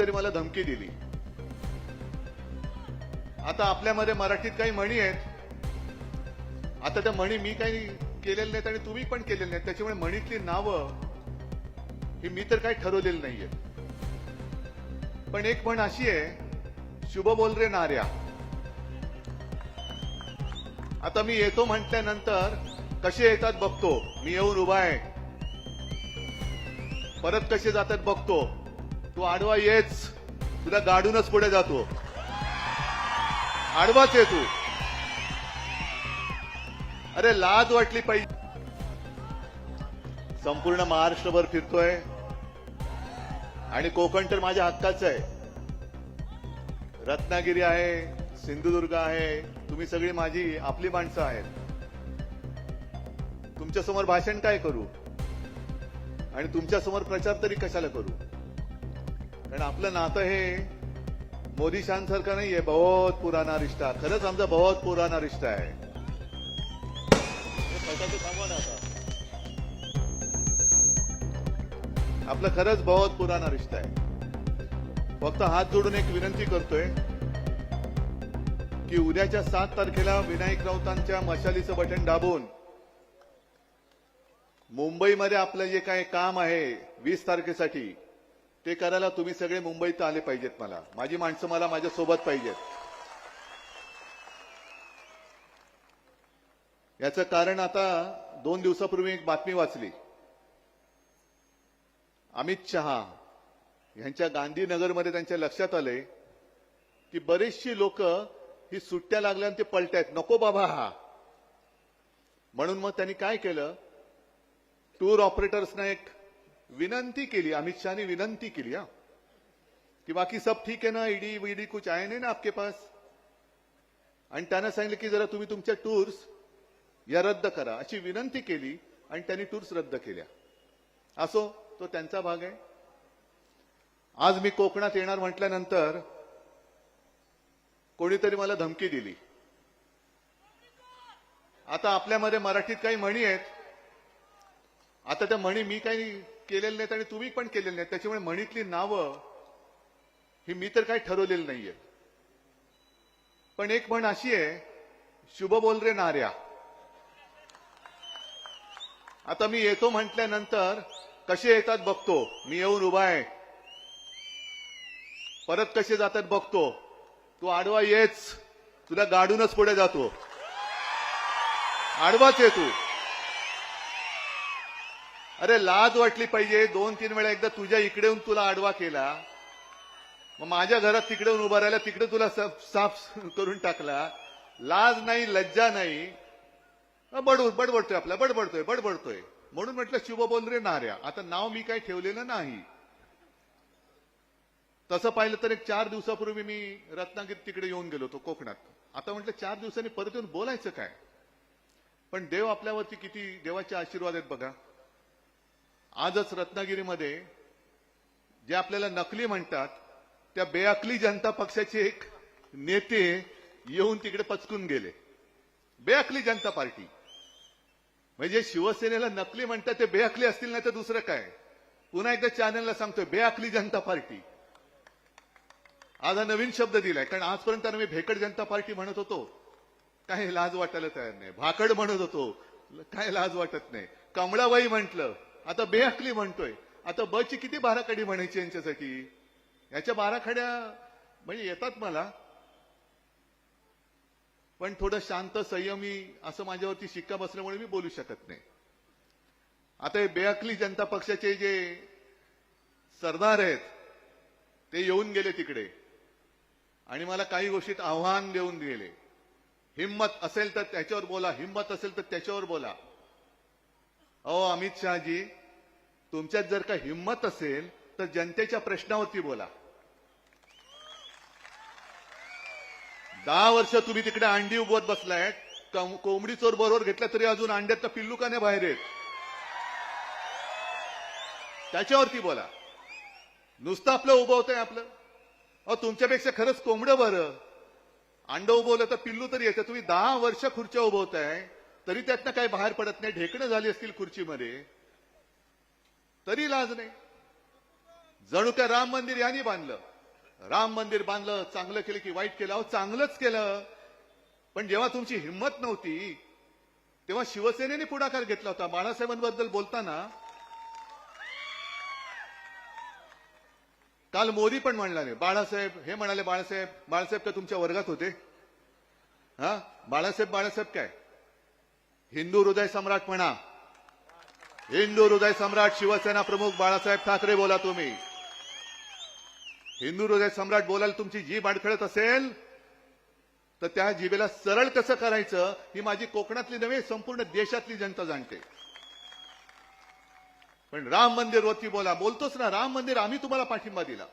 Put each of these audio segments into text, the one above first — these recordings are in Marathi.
तरी मला धमकी दिली. आता आपल्यामध्ये मराठीत काही म्हणी आहेत. आता त्या म्हणी मी काही केलेल्या नाहीत आणि तुम्ही पण केलेल्या नाहीत. त्याच्यामुळे म्हणीतली नावं ही मी तर काही ठरवलेली नाहीये. पण एक म्हण अशी आहे शुभ बोल रे नार्या आता मी येतो म्हटल्यानंतर कसे येतात बघतो. मी येऊन उभा आहे. परत कसे जातात बघतो. तू आडवा येच. तुला गाडूनच पुढे जातो. आडवाच आहे तू. अरे लाज वाटली पाहिजे. संपूर्ण महाराष्ट्रभर फिरतोय. आणि कोकण तर माझ्या हक्काचं आहे. रत्नागिरी आहे सिंधुदुर्ग आहे तुम्ही सगळी माझी आपली माणसं आहेत. तुमच्यासमोर भाषण काय करू? आणि तुमच्यासमोर प्रचार तरी कशाला करू? कारण आपलं नातं हे मोदी शान सारखं नाहीये बहुत पुराना रिश्ता. खरंच आमचा बहुत पुराना रिश्ता आहे. आपलं खरंच बहुत पुराना रिश्ता आहे. फक्त हात जोडून एक विनंती करतोय की उद्याच्या सात तारखेला विनायक राऊतांच्या मशालीचं बटन दाबून मुंबईमध्ये आपलं जे काही काम आहे वीस तारखेसाठी ते करायला तुम्ही सगळे मुंबईत आले पाहिजेत मला. माझी माणसं मला माझ्या सोबत पाहिजेत. याचं कारण आता दोन दिवसापूर्वी एक बातमी वाचली. अमित शहा यांच्या गांधीनगरमध्ये त्यांच्या लक्षात आले की बरेचशी लोक ही सुट्ट्या लागल्या ते पलटायत. नको बाबा हा. म्हणून मग त्यांनी काय केलं? टूर ऑपरेटर्सना एक विनंती केली अमित शहानी विनंती केली हा. कि बाकी सब ठीक आहे ना ईडी वीडी कुछ आहे नाही ना आपके पास? आणि त्यांना सांगितलं की जरा तुम्ही तुमच्या टूर्स या रद्द करा. अशी विनंती केली आणि त्यांनी टूर्स रद्द केल्या. असो तो त्यांचा भाग आहे. आज मी कोकणात येणार म्हटल्यानंतर कोणीतरी मला धमकी दिली. आता आपल्यामध्ये मराठीत काही म्हणी आहेत. आता त्या म्हणी मी काही केलेले नाहीत आणि तुम्ही पण केलेले नाहीत. त्याच्यामुळे म्हणीतली नावं ही मी तर काही ठरवलेली नाहीये. पण एक म्हण अशी आहे शुभ बोल रे नार्या. आता मी येतो म्हटल्यानंतर कसे येतात बघतो. मी येऊन उभा आहे. परत कसे जातात बघतो. तू आडवा येच. तुला गाडूनच पुढे जातो. आडवाच आहे तू. अरे लाज वाटली पाहिजे. दोन तीन वेळा एकदा तुझ्या इकडे येऊन तुला आडवा केला. मग माझ्या घरात तिकडे येऊन उभा राहिला तिकडे तुला साफ साफ करून टाकला. लाज नाही लज्जा नाही. अ, बड बडबडतोय आपला बडबडतोय बडबडतोय. म्हणून म्हटलं शुभ बोल रे नाऱ्या आता नाव मी काही ठेवलेलं नाही. तसं पाहिलं तर एक चार दिवसापूर्वी मी रत्नागिरी तिकडे येऊन गेलो होतो कोकणात. आता म्हटलं चार दिवसांनी परत येऊन बोलायचं काय? पण देव आपल्यावरती किती देवाचे आशीर्वाद आहेत बघा. आजच रत्नागिरीमध्ये जे आपल्याला नकली म्हणतात त्या बेअकली जनता पक्षाचे एक नेते येऊन तिकडे पचकून गेले. बेअकली जनता पार्टी. म्हणजे शिवसेनेला नकली म्हणतात ते बेअकली असतील नाही तर दुसरं काय? पुन्हा एकदा चॅनलला सांगतोय बेअकली जनता पार्टी. आज हा नवीन शब्द दिलाय कारण आजपर्यंत मी भेकड जनता पार्टी म्हणत होतो. काही लाज वाटायला तयार नाही. भाकड म्हणत होतो. काय लाज वाटत नाही. कमळाबाई म्हटलं आता बेअकली म्हणतोय. आता बची किती बाराखडी म्हणायची यांच्यासाठी? याच्या बाराखड्या म्हणजे येतात मला. पण थोडं शांत संयमी असं माझ्यावरती शिक्का बसल्यामुळे मी बोलू शकत नाही. आता हे बेअकली जनता पक्षाचे जे सरदार आहेत ते येऊन गेले तिकडे. आणि मला काही गोष्टीत आव्हान देऊन गेले हिंमत असेल तर त्याच्यावर बोला हिंमत असेल तर त्याच्यावर बोला. अहो अमित शहाजी तुमच्यात जर का हिंमत असेल तर जनतेच्या प्रश्नावरती बोला. दहा वर्ष तुम्ही तिकडे अंडी उभवत बसलाय कोंबडी चोर बरोबर घेतल्या तरी अजून अंड्यात पिल्लू का नाही बाहेर येत? त्याच्यावरती बोला. नुसतं आपलं उभवतंय आपलं. अहो तुमच्यापेक्षा खरंच कोंबडं बरं. अंड उभवलं तर पिल्लू तरी येतं. तुम्ही दहा वर्ष खुर्च्या उभवताय तरी त्यातनं काही बाहेर पडत नाही. ढेकणं झाली असतील खुर्चीमध्ये तरी लाज नाही. जणू काय राम मंदिर यांनी बांधलं. राम मंदिर बांधलं चांगलं केलं की वाईट केलं. अहो चांगलंच केलं. पण जेव्हा तुमची हिंमत नव्हती तेव्हा शिवसेनेने पुढाकार घेतला होता. बाळासाहेबांबद्दल बोलताना काल मोदी पण म्हणाले बाळासाहेब हे म्हणाले बाळासाहेब बाळासाहेब का तुमच्या वर्गात होते. हा? बाळासाहेब बाळासाहेब काय? हिंदू हृदय सम्राट म्हणा. हिंदू हृदय सम्राट शिवसेना प्रमुख बाळासाहेब ठाकरे बोला तुम्ही. हिंदू हृदय सम्राट बोलायला तुमची जीभ अडखळत असेल तर त्या जिभेला सरळ कसं करायचं ही माझी कोकणातली नव्हे संपूर्ण देशातली जनता जाणते. पण राम मंदिर वरती बोला. बोलतोच ना राम मंदिर आम्ही तुम्हाला पाठिंबा दिला.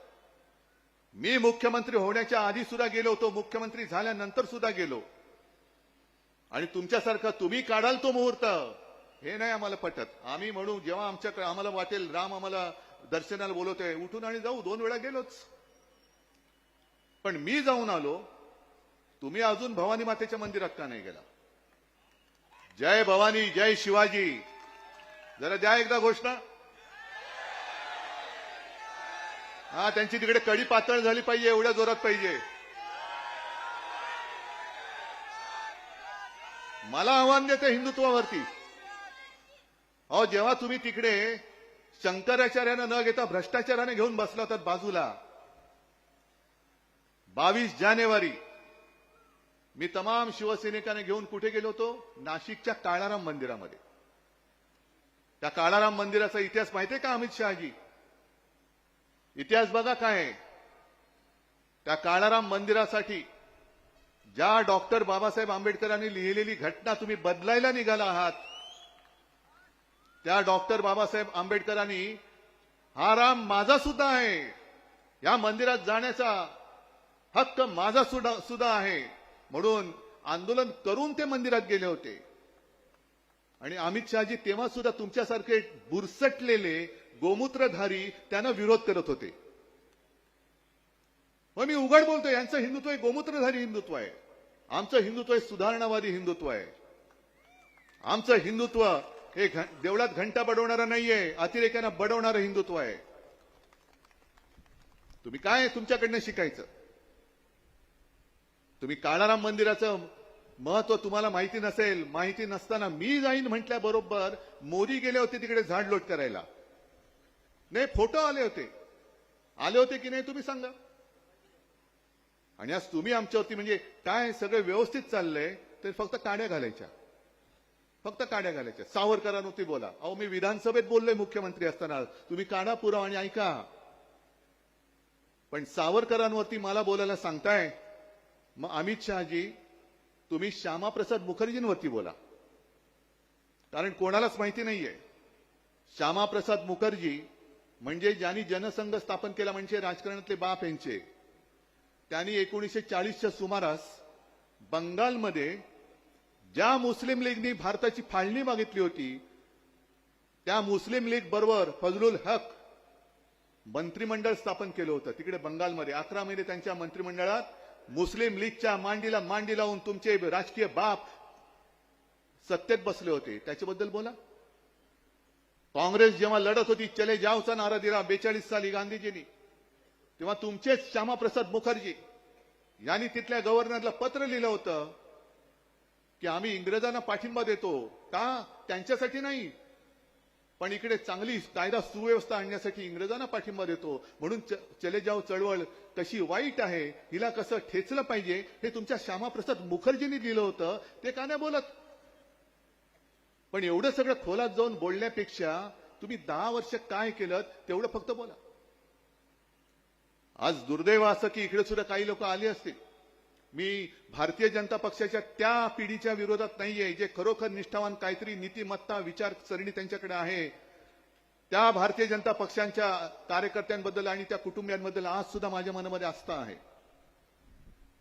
मी मुख्यमंत्री होण्याच्या आधी सुद्धा गेलो होतो मुख्यमंत्री झाल्यानंतर सुद्धा गेलो. आणि तुमच्यासारखं तुम्ही काढाल तो मुहूर्त. हे नाही आम्हाला पटत. आम्ही म्हणू जेव्हा आमच्याकडे आम्हाला वाटेल राम आम्हाला दर्शनाला बोलवतोय. उठून आणि जाऊ दोन वेळा गेलोच. पण मी जाऊन आलो तुम्ही अजून भवानी मातेच्या मंदिरात का नाही गेला? जय भवानी जय शिवाजी. जरा द्या एकदा घोषणा. हा त्यांची तिकडे कडी पातळ झाली पाहिजे एवढ्या जोरात पाहिजे. मला आव्हान देते हिंदुत्वावरती. अहो जेव्हा तुम्ही तिकडे शंकराचार्यानं न घेता भ्रष्टाचाराने घेऊन बसला होतात बाजूला बावीस जानेवारी मी तमाम शिवसैनिकांना घेऊन कुठे गेलो होतो? नाशिकच्या काळाराम मंदिरामध्ये. त्या काळाराम मंदिराचा इतिहास माहितीये का अमित शहाजी? इतिहास बघा काय आहे. त्या काळाराम मंदिरासाठी ज्या डॉक्टर बाबासाहेब आंबेडकरांनी लिहिलेली घटना तुम्ही बदलायला निघाला आहात त्या डॉक्टर बाबासाहेब आंबेडकरांनी हा राम माझा सुद्धा आहे या मंदिरात जाण्याचा हक्क माझा सुद्धा सुद्धा आहे म्हणून आंदोलन करून ते मंदिरात गेले होते. आणि अमित शहाजी तेव्हा सुद्धा तुमच्यासारखे बुरसटलेले गोमूत्रधारी त्यांना विरोध करत होते. मग मी उघड बोलतो यांचं हिंदुत्व आहे गोमूत्रधारी हिंदुत्व आहे. आमचं हिंदुत्व हे सुधारणावादी हिंदुत्व आहे. आमचं हिंदुत्व हे देवळात घंटा बडवणारं नाहीये अतिरेक्यांना बडवणारं हिंदुत्व आहे. तुम्ही काय तुमच्याकडनं शिकायचं? तुम्ही काळाराम मंदिराचं महत्त्व तुम्हाला माहिती नसेल माहिती नसताना मी जाईन म्हटल्याबरोबर मोदी गेले होते तिकडे झाड लोट करायला. नाही फोटो आले होते. आले होते की नाही तुम्ही सांगा? आणि आज तुम्ही आमच्यावरती म्हणजे काय सगळं व्यवस्थित चाललंय तर फक्त काड्या घालायच्या. फक्त काड्या घालायच्या. सावरकरांवरती बोला. अहो मी विधानसभेत बोललोय मुख्यमंत्री असताना. तुम्ही काढा पुरावा आणि ऐका. पण सावरकरांवरती मला बोलायला सांगताय मग अमित शहाजी तुम्ही श्यामाप्रसाद मुखर्जींवरती बोला. कारण कोणालाच माहिती नाहीये. श्यामाप्रसाद मुखर्जी म्हणजे ज्यांनी जनसंघ स्थापन केला म्हणजे राजकारणातले बाप यांचे. त्यांनी एकोणीसशे चाळीसच्या सुमारास बंगालमध्ये ज्या मुस्लिम लीगनी भारताची फाळणी मागितली होती त्या मुस्लिम लीग बरोबर फजलुल हक मंत्रिमंडळ स्थापन केलं होतं. तिकडे बंगालमध्ये अकरा महिने त्यांच्या मंत्रिमंडळात मुस्लिम लीगच्या मांडीला मांडी लावून तुमचे राजकीय बाप सत्तेत बसले होते. त्याच्याबद्दल बोला. काँग्रेस जेव्हा लढत होती चले जावचा नारा दिला बेचाळीस साली गांधीजींनी. तेव्हा तुमचेच श्यामाप्रसाद मुखर्जी यांनी तिथल्या गव्हर्नरला पत्र लिहिलं होतं की आम्ही इंग्रजांना पाठिंबा देतो. का? त्यांच्यासाठी नाही. पण इकडे चांगली कायदा सुव्यवस्था आणण्यासाठी इंग्रजांना पाठिंबा देतो. म्हणून चले जाव चळवळ. कशी वाईट आहे? हिला कसं ठेचलं पाहिजे? हे तुमच्या श्यामाप्रसाद मुखर्जींनी लिहिलं होतं. ते का नाही बोलत? पण एवढं सगळं खोलात जाऊन बोलण्यापेक्षा तुम्ही दहा वर्ष काय केलं? तेवढं फक्त बोला. आज दुर्दैव असं की इकडे सुद्धा काही लोक आले असतील. मी भारतीय जनता पक्षाच्या त्या पिढीच्या विरोधात नाहीये जे खरोखर निष्ठावान काहीतरी नीतिमत्ता विचारसरणी त्यांच्याकडे आहे. त्या भारतीय जनता पक्षांच्या कार्यकर्त्यांबद्दल आणि त्या कुटुंबियांबद्दल आज सुद्धा माझ्या मनामध्ये आस्था आहे.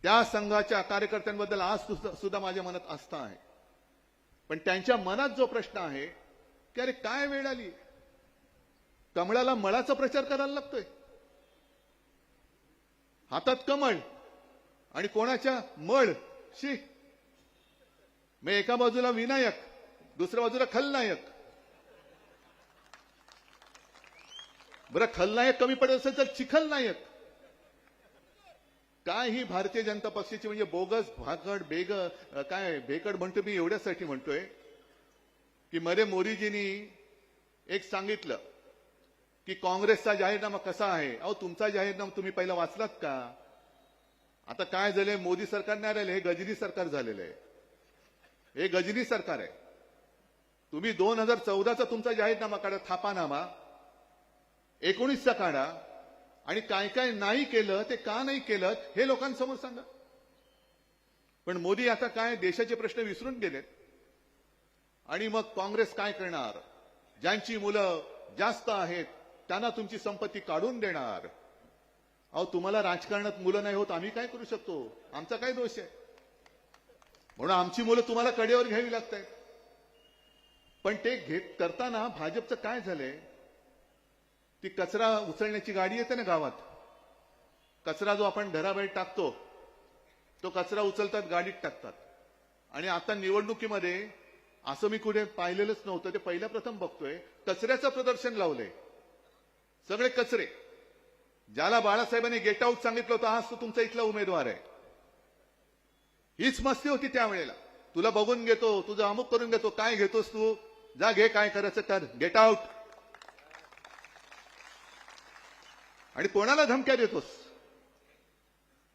त्या संघाच्या कार्यकर्त्यांबद्दल आज सुद्धा सुद्धा माझ्या मनात आस्था आहे. पण त्यांच्या मनात जो प्रश्न आहे की अरे काय वेळ आली? कमळाला मळाचा प्रचार करायला लागतोय. हातात कमळ आणि कोणाच्या मळ? शी. मग एका बाजूला विनायक दुसऱ्या बाजूला खलनायक. बरं खलनायक कमी पडत असेल तर चिखलनायक. काय ही भारतीय जनता पक्षाची म्हणजे बोगस भाकड बेग काय भेकड म्हणतो मी एवढ्यासाठी म्हणतोय की मध्ये मोदीजींनी एक सांगितलं की काँग्रेसचा जाहीरनामा कसा आहे? अहो तुमचा जाहीरनामा तुम्ही पहिला वाचलात का? आता काय झालंय? मोदी सरकार नाही राहिले हे गजनी सरकार झालेलं आहे. हे गजनी सरकार आहे. तुम्ही दोन हजार चौदाचा तुमचा जाहीरनामा काढा थापानामा. एकोणीसचा काढा. आणि काय काय नाही केलं ते का नाही केलं हे लोकांसमोर सांगा. पण मोदी आता काय देशाचे प्रश्न विसरून गेलेत. आणि मग काँग्रेस काय करणार? ज्यांची मुलं जास्त आहेत त्यांना तुमची संपत्ती काढून देणार. अहो तुम्हाला राजकारणात मुलं नाही होत आम्ही काय करू शकतो? आमचा काय दोष आहे? म्हणून आमची मुलं तुम्हाला कडेवर घ्यावी लागत आहेत पण ते घेत करताना भाजपचं काय झालंय? ती कचरा उचलण्याची गाडी येते ना गावात. कचरा जो आपण घराबाहेर टाकतो तो कचरा उचलतात गाडीत टाकतात. आणि आता निवडणुकीमध्ये असं मी कुठे पाहिलेलंच नव्हतं. ते पहिल्या प्रथम बघतोय. कचऱ्याचं प्रदर्शन लावलंय. सगळे कचरे. ज्याला बाळासाहेबांनी गेट आऊट सांगितलं होतं हाच तो तुमचा इथला उमेदवार आहे. हीच मस्ती होती त्यावेळेला. तुला बघून घेतो तुझं अमुक करून घेतो काय घेतोस तू? जा घे काय करायचं कर गेट आऊट आणि कोणाला धमक्या देतोस?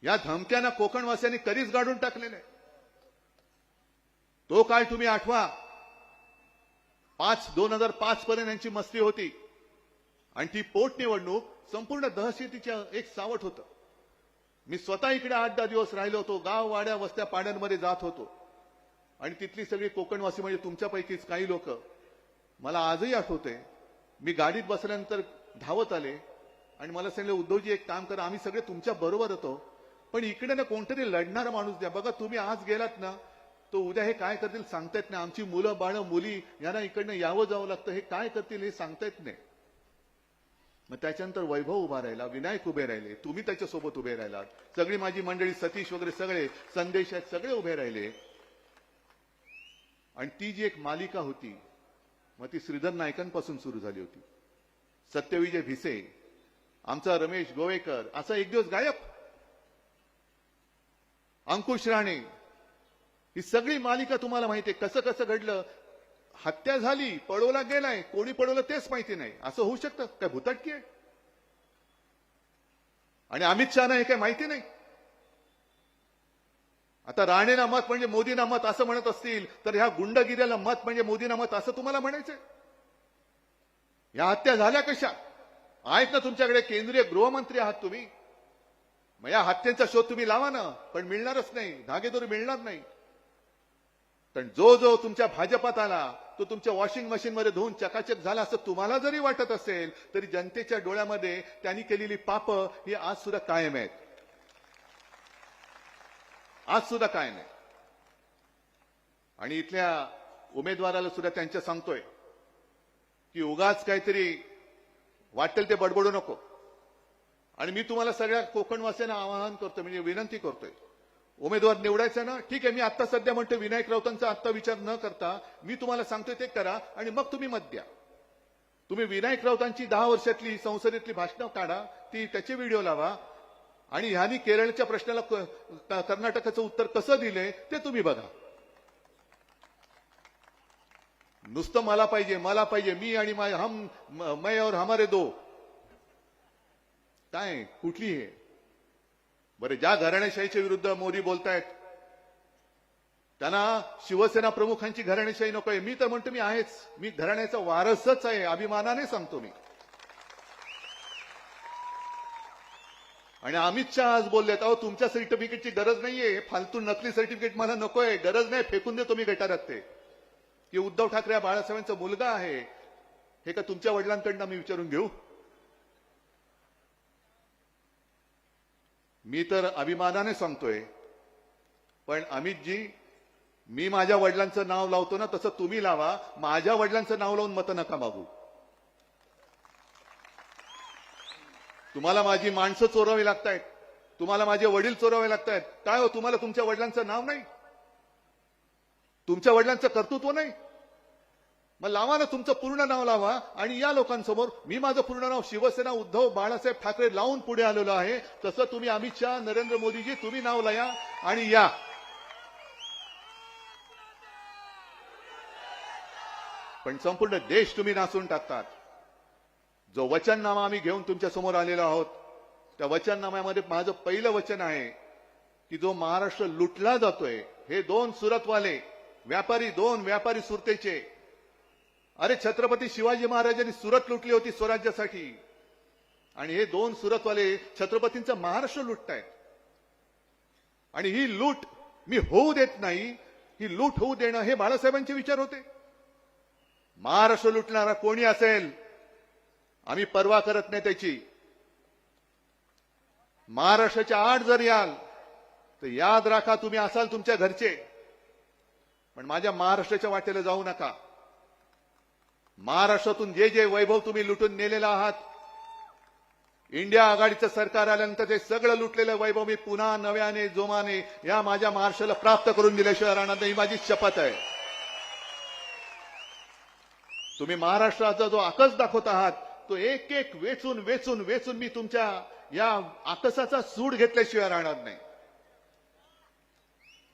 या धमक्यांना कोकणवासियांनी कधीच गाडून टाकलेले तो काळ तुम्ही आठवा. पाच दोन हजार पाच पर्यंत यांची मस्ती होती. आणि ती पोटनिवडणूक संपूर्ण दहशतीच्या एक सावट होतं. मी स्वतः इकडे आठ दहा दिवस राहिलो होतो गाव वाड्या वस्त्या पाड्यांमध्ये जात होतो. आणि तिथली सगळी कोकणवासी म्हणजे तुमच्यापैकीच काही लोक. मला आजही आठवते मी गाडीत बसल्यानंतर धावत आले आणि मला सांगितलं उद्धवजी एक काम करा आम्ही सगळे तुमच्या बरोबर होतो. पण इकडे ना कोणतरी लढणारा माणूस द्या. बघा तुम्ही आज गेलात ना तो उद्या हे काय करतील सांगता येत नाही. आमची मुलं बाळं मुली यांना इकडनं यावं जावं लागतं. हे काय करतील हे सांगता येत नाही. मग त्याच्यानंतर वैभव उभा राहिला विनायक उभे राहिले तुम्ही त्याच्यासोबत उभे राहिलात. सगळी माझी मंडळी सतीश वगैरे सगळे संदेश आहेत सगळे उभे राहिले. आणि ती जी एक मालिका होती मग ती श्रीधर नायकांपासून सुरू झाली होती. सत्यविजय भिसे आमचा रमेश गोवेकर असा एक दिवस गायब. अंकुश राणे ही सगळी मालिका तुम्हाला माहिती आहे कसं कसं घडलं? हत्या झाली पळवला गेलाय कोणी पळवलं तेच माहिती नाही. असं होऊ शकतं? काय भूतटकी आहे? आणि अमित शहाना हे काय माहिती नाही? आता राणेना मत म्हणजे मोदीना मत असं म्हणत असतील तर ह्या गुंडगिऱ्याला मत म्हणजे मोदीना मत असं तुम्हाला म्हणायचंय? या हत्या झाल्या कशा? आहेत ना तुमच्याकडे केंद्रीय गृहमंत्री आहात तुम्ही. मग या हत्यांचा शोध तुम्ही लावा ना पण मिळणारच नाही. धागेदोरी मिळणार नाही. पण जो जो तुमच्या भाजपात आला तो तुमच्या वॉशिंग मशीनमध्ये धुवून चकाचक झाला असं तुम्हाला जरी वाटत असेल तरी जनतेच्या डोळ्यामध्ये त्यांनी केलेली पाप ही आज सुद्धा कायम आहेत. आज सुद्धा कायम आहे आणि इथल्या उमेदवाराला सुद्धा त्यांच्या सांगतोय की उगाच काहीतरी वाटेल ते बडबडू नको. आणि मी तुम्हाला सगळ्या कोकणवासियांना आवाहन करतोय म्हणजे विनंती करतोय. उमेदवार निवडायचा ना? ठीक आहे मी आता सध्या म्हणतो विनायक राऊतांचा आत्ता विचार न करता मी तुम्हाला सांगतोय ते करा आणि मग तुम्ही मत द्या. तुम्ही विनायक राऊतांची दहा वर्षातली संसदेतली भाषणं काढा ती त्याचे व्हिडिओ लावा आणि ह्यांनी केरळच्या प्रश्नाला कर्नाटकाचं उत्तर कसं दिलंय ते तुम्ही बघा. नुसतं मला पाहिजे मला पाहिजे मी आणि हम मै और हमारे दो. काय कुठली आहे बरं ज्या घराणेशाहीच्या विरुद्ध मोदी बोलतायत त्यांना शिवसेना प्रमुखांची घराणेशाही नकोय मी तर म्हणतो मी आहेच. मी घराण्याचा वारसच आहे अभिमानाने सांगतो मी. आणि अमित शहा आज बोललेत अहो तुमच्या सर्टिफिकेटची गरज नाहीये. फालतू नकली सर्टिफिकेट मला नकोय गरज नाही फेकून देतो मी गटारात ते. की उद्धव ठाकरे हा बाळासाहेबांचा मुलगा आहे. हे का तुमच्या वडिलांकडनं मी विचारून घेऊ? मी तर अभिमानाने सांगतोय पण अमितजी मी माझ्या वडिलांचं नाव लावतो ना तसं तुम्ही लावा. माझ्या वडिलांचं नाव लावून मतं नका मागू. तुम्हाला माझी माणसं चोरावी लागतायत. तुम्हाला माझे वडील चोरावे लागतायत. काय हो तुम्हाला तुमच्या वडिलांचं नाव नाही? तुमच्या वडिलांचं कर्तृत्व नाही? मग लावा ना तुमचं पूर्ण नाव लावा आणि या लोकांसमोर मी माझं पूर्ण नाव शिवसेना उद्धव बाळासाहेब ठाकरे लावून पुढे आलेलो आहे. तसं तुम्ही अमित शहा नरेंद्र मोदीजी तुम्ही नाव लाया आणि या. पण संपूर्ण देश तुम्ही नाचून टाकतात. जो वचननामा आम्ही घेऊन तुमच्यासमोर आलेलो आहोत त्या वचननाम्यामध्ये माझं पहिलं वचन आहे की जो महाराष्ट्र लुटला जातोय हे दोन सुरतवाले व्यापारी दोन व्यापारी सुरतेचे अरे छत्रपती शिवाजी महाराजांनी सुरत लुटली होती स्वराज्यासाठी. आणि हे दोन सुरतवाले छत्रपतींचा महाराष्ट्र लुटतायत. आणि ही लूट मी होऊ देत नाही ही लूट होऊ देणं हे बाळासाहेबांचे विचार होते. महाराष्ट्र लुटणारा कोणी असेल आम्ही पर्वा करत नाही त्याची. महाराष्ट्राच्या आठ जर याल तर याद राखा तुम्ही असाल तुमच्या घरचे. पण माझ्या महाराष्ट्राच्या वाटेला जाऊ नका. महाराष्ट्रातून जे जे वैभव तुम्ही लुटून नेलेला आहात इंडिया आघाडीचं सरकार आल्यानंतर ते सगळं लुटलेलं वैभव मी पुन्हा नव्याने जोमाने या माझ्या महाराष्ट्राला प्राप्त करून दिल्याशिवाय राहणार नाही ही माझी शपथ आहे. तुम्ही महाराष्ट्राचा जो आकस दाखवत आहात तो एक एक वेचून वेचून वेचून मी तुमच्या या आकसाचा सूड घेतल्याशिवाय राहणार नाही.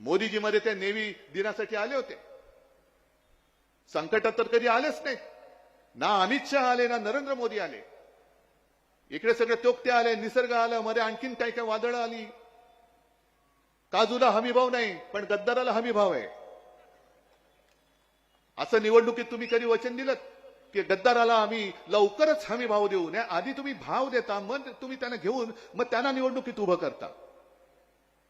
मोदीजी मध्ये ते नेव्ही दिनासाठी आले होते. संकटात तर कधी आलेच नाही. ना अमित शहा आले ना नरेंद्र मोदी आले. इकडे सगळे तोक्ते आले निसर्ग आलं मध्ये आणखीन काही काही वादळं आली. काजूला हमी भाव नाही पण गद्दाराला हमी भाव आहे. असं निवडणुकीत तुम्ही कधी वचन दिलं की गद्दाराला आम्ही लवकरच हमी भाव देऊ नये आधी तुम्ही भाव देता मग तुम्ही त्यांना घेऊन मग त्यांना निवडणुकीत उभं करता.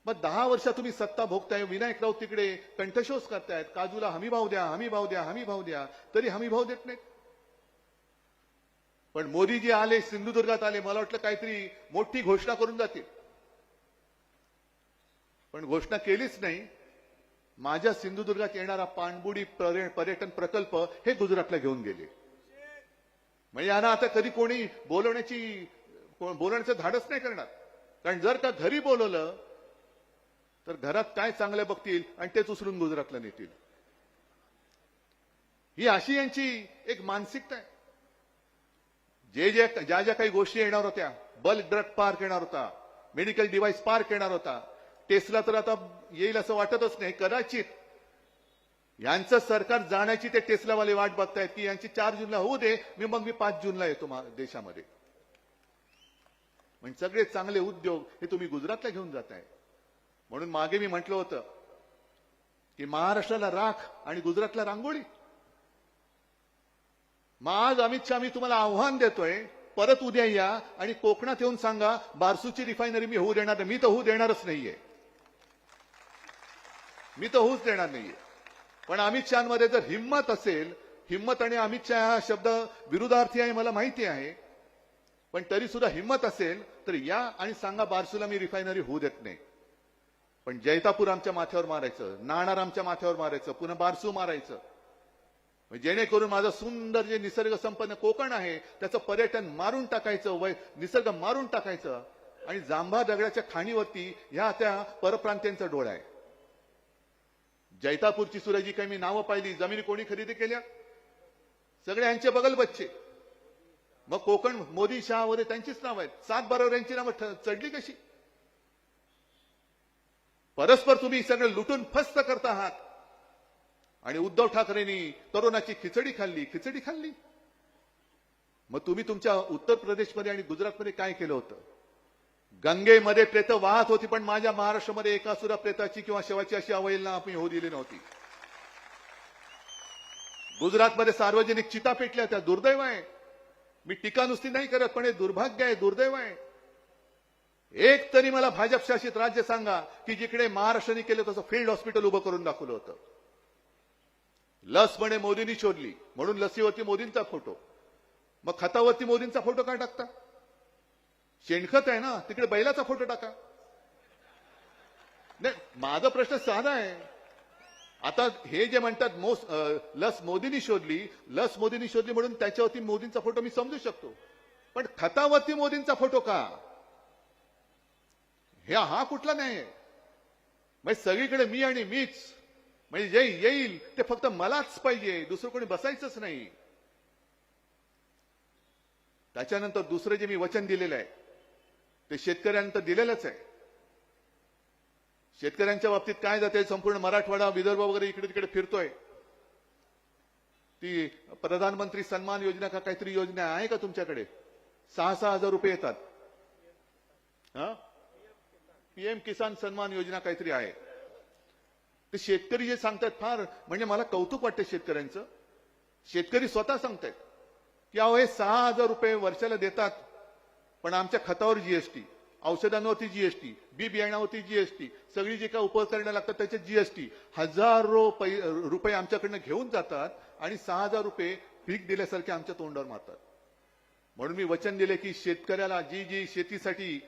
मग दहा वर्ष तुम्ही सत्ता भोगताय विनायक राऊत तिकडे कंठशोष करतायत काजूला हमी भाव द्या हमी भाव द्या हमी भाव द्या तरी हमी भाव देत नाहीत. पण मोदीजी आले सिंधुदुर्गात आले मला वाटलं काहीतरी मोठी घोषणा करून जातील. पण घोषणा केलीच नाही. माझ्या सिंधुदुर्गात येणारा पाणबुडी पर्यटन प्रकल्प हे गुजरातला घेऊन गेले. म्हणजे यांना आता कधी कोणी बोलवण्याची बोलण्याचं बोलवण्याचं धाडस नाही करणार. कारण जर का घरी बोलवलं तर घरात काय चांगलं बघतील आणि तेच उचलून गुजरातला नेतील. ही अशी यांची एक मानसिकता आहे. जे जे ज्या ज्या काही गोष्टी येणार होत्या बल ड्रग पार्क येणार होता मेडिकल डिव्हाइस पार्क येणार होता टेस्ला तर आता येईल असं वाटतच नाही कदाचित यांचं सरकार जाण्याची ते टेस्लावाले वाट बघतायत की यांची चार जूनला होऊ दे मी मग मी पाच जूनला येतो देशामध्ये. म्हणजे सगळे चांगले उद्योग हे तुम्ही गुजरातला घेऊन जाताय. म्हणून मागे मी म्हटलं होतं की महाराष्ट्राला राख आणि गुजरातला रांगोळी. मग आज अमित शहा मी तुम्हाला आव्हान देतोय परत उद्या या आणि कोकणात येऊन सांगा बारसूची रिफायनरी मी होऊ देणार मी तर होऊ देणारच नाहीये. मी तर होऊच देणार नाहीये. पण अमित शहामध्ये जर हिंमत असेल हिंमत आणि अमित शहा हा शब्द विरुद्धार्थी आहे मला माहिती आहे. पण तरी सुद्धा हिंमत असेल तर या आणि सांगा बारसूला मी रिफायनरी होऊ देत नाही. पण जैतापूर आमच्या माथ्यावर मारायचं नाणार आमच्या माथ्यावर मारायचं पुन्हा बारसू मारायचं. जेणेकरून माझं सुंदर जे निसर्ग संपन्न कोकण आहे त्याचं पर्यटन मारून टाकायचं वय निसर्ग मारून टाकायचं आणि जांभा दगडाच्या खाणीवरती ह्या त्या परप्रांत्यांचा डोळा आहे. जैतापूरची सुद्धा काही मी नावं पाहिली जमिनी कोणी खरेदी केल्या? सगळे यांचे बगल बच्चे. मग कोकण मोदी शहा वगैरे त्यांचीच नावं आहेत. सात बरोबर यांची नावं ठ- चढली कशी? परस्पर तुम्ही सगळं लुटून फस्त करत आहात. आणि उद्धव ठाकरेंनी तरुणाची खिचडी खाल्ली खिचडी खाल्ली. मग तुम्ही तुमच्या उत्तर प्रदेशमध्ये आणि गुजरातमध्ये काय केलं होतं? गंगेमध्ये प्रेत वाहत होती पण माझ्या महाराष्ट्रामध्ये एका सुद्धा प्रेताची किंवा शवाची अशी अवहेलना आपण होऊ दिली नव्हती. गुजरातमध्ये सार्वजनिक चिता पेटल्या त्या दुर्दैव आहे. मी टीका नुसती नाही करत पण हे दुर्भाग्य आहे दुर्दैव आहे. एक तरी मला भाजप शासित राज्य सांगा की जिकडे महाराष्ट्राने केलं तसं फील्ड हॉस्पिटल उभं करून दाखवलं होतं. लस म्हणे मोदींनी शोधली. म्हणून लसीवरती मोदींचा फोटो मग खतावरती मोदींचा फोटो काय टाकता? शेणखत आहे ना तिकडे बैलाचा फोटो टाका. नाही माझा प्रश्न साधा आहे. आता हे जे म्हणतात मोस लस मोदींनी शोधली लस मोदींनी शोधली म्हणून त्याच्यावरती मोदींचा फोटो मी समजू शकतो. पण खतावरती मोदींचा फोटो का? हे हा कुठला नाही म्हणजे सगळीकडे मी आणि मीच. म्हणजे जे येईल ते फक्त मलाच पाहिजे दुसरं कोणी बसायचंच नाही. त्याच्यानंतर दुसरं जे मी वचन दिलेलं आहे ते शेतकऱ्यांनंतर दिलेलंच आहे. शेतकऱ्यांच्या बाबतीत काय जाते संपूर्ण मराठवाडा विदर्भ वगैरे इकडे तिकडे फिरतोय. ती प्रधानमंत्री सन्मान योजना का काहीतरी योजना आहे का तुमच्याकडे? सहा सहा हजार रुपये येतात. हा? पीएम किसान सन्मान योजना काहीतरी आहे. ते शेतकरी जे सांगतात फार म्हणजे मला कौतुक वाटतं शेतकऱ्यांचं. शेतकरी स्वतः सांगतायत की अहो हे सहा हजार रुपये वर्षाला देतात पण आमच्या खतावर जीएसटी औषधांवरती जीएसटी बी बियाण्यावरती जीएसटी सगळी जे काय उपकरणं लागतात त्याच्यात जीएसटी हजारो रुपये आमच्याकडनं घेऊन जातात आणि सहा हजार रुपये पीक दिल्यासारखे आमच्या तोंडावर मारतात. म्हणून मी वचन दिले की शेतकऱ्याला जी जी शेतीसाठी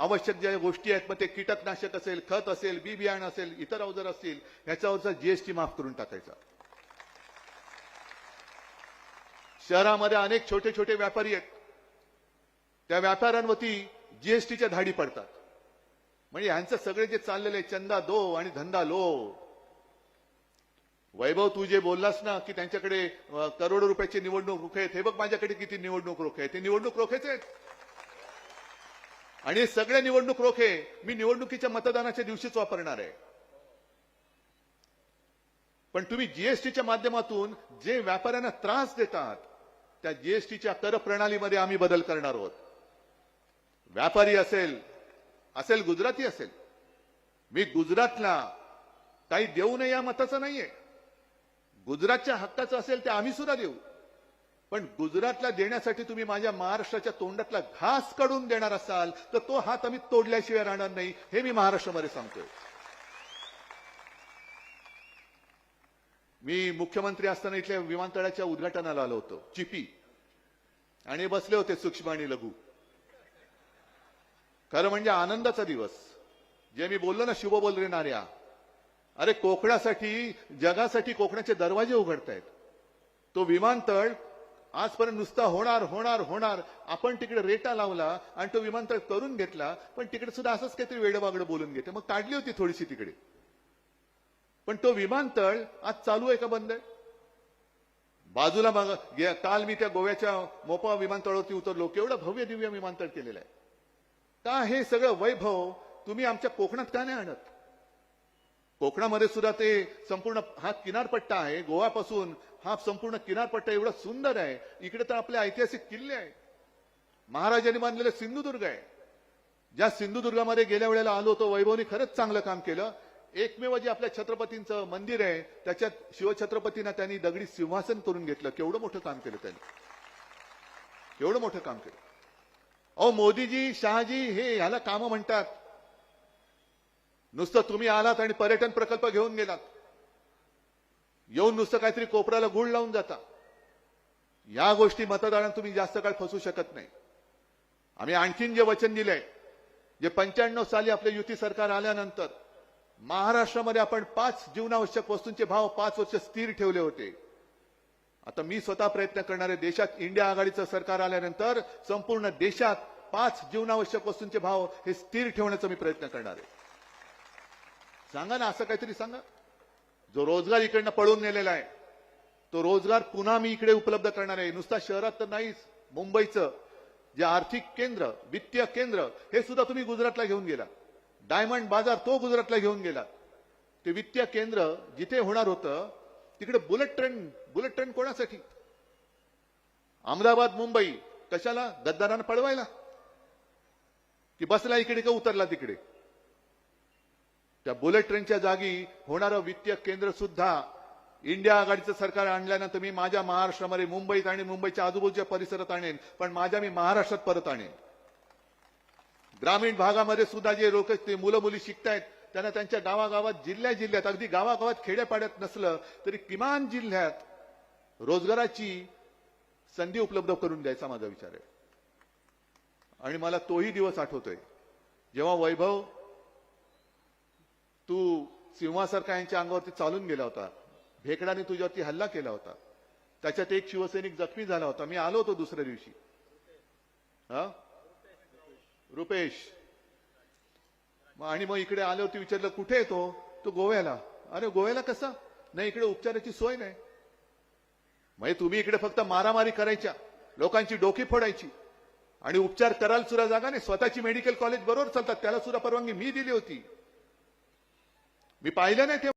आवश्यक ज्या गोष्टी आहेत मग ते कीटकनाशक असेल खत असेल बी बियाणं असेल इतर अवजार असतील ह्याच्यावरचा जीएसटी माफ करून टाकायचा. शहरामध्ये अनेक छोटे छोटे व्यापारी आहेत. त्या व्यापाऱ्यांवरती जीएसटीच्या धाडी पडतात. म्हणजे ह्यांचं सगळे जे चाललेले चंदा दो आणि धंदा लो. वैभव तू जे बोललास ना की त्यांच्याकडे करोडो रुपयाची निवडणूक रोखे आहेत हे बघ माझ्याकडे किती निवडणूक रोखे आहेत. ते निवडणूक रोखेच आहेत. आणि सगळे निवडणूक रोखे मी निवडणुकीच्या मतदानाच्या दिवशीच वापरणार आहे. पण तुम्ही जीएसटीच्या माध्यमातून जे व्यापाऱ्यांना त्रास देतात त्या जीएसटीच्या कर प्रणालीमध्ये आम्ही बदल करणार आहोत. व्यापारी असेल असेल गुजराती असेल मी गुजरातला काही देऊ नये या मताचं नाहीये. गुजरातच्या हक्काचं असेल ते आम्ही सुद्धा देऊ. पण गुजरातला देण्यासाठी तुम्ही माझ्या महाराष्ट्राच्या तोंडातला घास काढून देणार असाल तर तो हात आम्ही तोडल्याशिवाय राहणार नाही हे मी महाराष्ट्रामध्ये सांगतोय. मी मुख्यमंत्री असताना इथल्या विमानतळाच्या उद्घाटनाला आलो होतो चिपी. आणि बसले होते सूक्ष्म आणि लघु. खरं म्हणजे आनंदाचा दिवस. जे मी बोललो ना शुभ बोल रेणाऱ्या अरे कोकणासाठी जगासाठी कोकणाचे दरवाजे उघडतायत. तो विमानतळ आजपर्यंत नुसता होणार होणार होणार. आपण तिकडे रेटा लावला आणि तो विमानतळ करून घेतला पण तिकडे सुद्धा असंच काहीतरी वेडवागडं बोलून घेते मग काढली होती थोडीशी तिकडे. पण तो विमानतळ आज चालू आहे का बंद आहे? बाजूला मग काल मी त्या गोव्याच्या मोपा विमानतळावरती उतरलो केवढं भव्य दिव्य विमानतळ केलेलं आहे. का हे सगळं वैभव तुम्ही आमच्या कोकणात का नाही आणत? कोकणामध्ये सुद्धा ते संपूर्ण हा किनारपट्टा आहे. गोवापासून हा संपूर्ण किनारपट्टा एवढा सुंदर आहे. इकडे तर आपले ऐतिहासिक किल्ले आहेत. महाराजांनी बांधलेलं सिंधुदुर्ग आहे. ज्या सिंधुदुर्गामध्ये गेल्या वेळेला आलो होतो वैभवनी खरंच चांगलं काम केलं. एकमेव जे आपल्या छत्रपतींचं मंदिर आहे त्याच्यात शिवछत्रपतींना त्यांनी दगडी सिंहासन करून घेतलं. केवढं मोठं काम केलं त्यांनी. एवढं मोठं काम केलं. अहो मोदीजी शहाजी हे ह्याला कामं म्हणतात. नुसतं तुम्ही आलात आणि पर्यटन प्रकल्प घेऊन गेलात. येऊन नुसतं काहीतरी कोपऱ्याला गुळ लावून जाता. या गोष्टी मतदारांना तुम्ही जास्त काळ फसू शकत नाही. आम्ही आणखीन जे वचन दिलंय जे पंच्याण्णव साली आपले युती सरकार आल्यानंतर महाराष्ट्रामध्ये आपण पाच जीवनावश्यक वस्तूंचे भाव पाच वर्ष स्थिर ठेवले होते. आता मी स्वतः प्रयत्न करणारे देशात इंडिया आघाडीचं सरकार आल्यानंतर संपूर्ण देशात पाच जीवनावश्यक वस्तूंचे भाव हे स्थिर ठेवण्याचा मी प्रयत्न करणार आहे. सांगा ना असं काहीतरी सांगा. जो रोजगार इकडनं पळून नेलेला आहे तो रोजगार पुन्हा मी इकडे उपलब्ध करणार आहे. नुसता शहरात तर नाहीच मुंबईचं जे आर्थिक केंद्र वित्तीय केंद्र हे सुद्धा तुम्ही गुजरातला घेऊन गेला. डायमंड बाजार तो गुजरातला घेऊन गेला. ते वित्तीय केंद्र जिथे होणार होतं तिकडे बुलेट ट्रेन बुलेट ट्रेन कोणासाठी? अहमदाबाद मुंबई कशाला? गद्दारानं पळवायला. की बसला इकडे का उतरला तिकडे? त्या बुलेट ट्रेनच्या जागी होणारं वित्तीय केंद्र सुद्धा इंडिया आघाडीचं सरकार आणल्यानंतर मी माझ्या महाराष्ट्रामध्ये मुंबईत आणि मुंबईच्या आजूबाजूच्या परिसरात आणेन पण माझ्या मी महाराष्ट्रात परत आणेन. ग्रामीण भागामध्ये सुद्धा जे लोक ते मुलं मुली शिकतायत त्यांना त्यांच्या गावागावात जिल्ह्या जिल्ह्यात अगदी गावागावात खेड्यापाड्यात नसलं तरी किमान जिल्ह्यात रोजगाराची संधी उपलब्ध करून द्यायचा माझा विचार आहे. आणि मला तोही दिवस आठवतोय. जेव्हा वैभव तू सिंहासारखा यांच्या अंगावरती चालून गेला होता. भेकडाने तुझ्यावरती हल्ला केला होता. त्याच्यात एक शिवसैनिक जखमी झाला होता. मी आलो होतो दुसऱ्या दिवशी. हा? रुपेश. मग आणि मग इकडे आले होते विचारलं कुठे येतो तो? गोव्याला. अरे गोव्याला कसा? नाही इकडे उपचाराची सोय नाही. म्हणजे तुम्ही इकडे फक्त मारामारी करायच्या. लोकांची डोकी फोडायची. आणि उपचार कराल सुद्धा जागा नाही. स्वतःची मेडिकल कॉलेज बरोबर चालतात. त्याला सुद्धा परवानगी मी दिली होती. मी पाहिलं नाही ते